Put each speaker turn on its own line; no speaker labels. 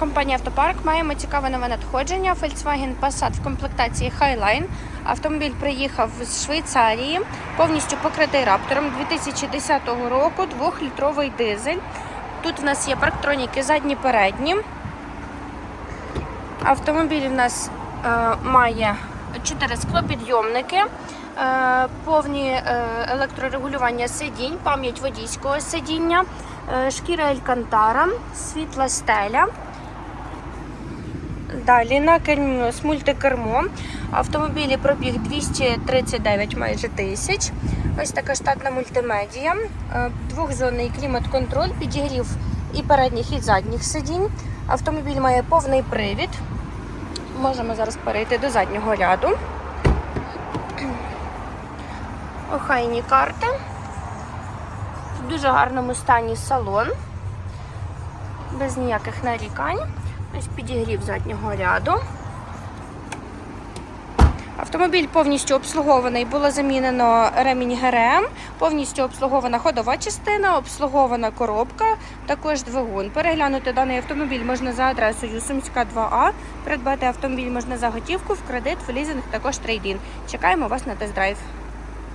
Компанія Автопарк маємо цікаве нове надходження. Volkswagen Passat в комплектації Highline. Автомобіль приїхав з Швейцарії, повністю покритий раптором 2010 року, 2-літровий дизель. Тут у нас є парктроніки задні передні. Автомобіль у нас е, має 4 склопідйомники, е, повні е, електрорегулювання сидінь, пам'ять водійського сидіння, е, шкіра Елькантара, світла стеля. Далі на нас мультикермо. Автомобілі пробіг 239 майже тисяч. Ось така штатна мультимедія, е, двохзонний клімат-контроль, підігрів і передніх, і задніх сидінь. Автомобіль має повний привід. Можемо зараз перейти до заднього ряду. Охайні карти. В дуже гарному стані салон. Без ніяких нарікань. Ось підігрів заднього ряду. Автомобіль повністю обслугований, було замінено ремінь ГРМ, повністю обслугована ходова частина, обслугована коробка, також двигун. Переглянути даний автомобіль можна за адресою Сумська 2А. Придбати автомобіль можна за готівку, в кредит, в лізинг, також трейдін. Чекаємо вас на тест-драйв.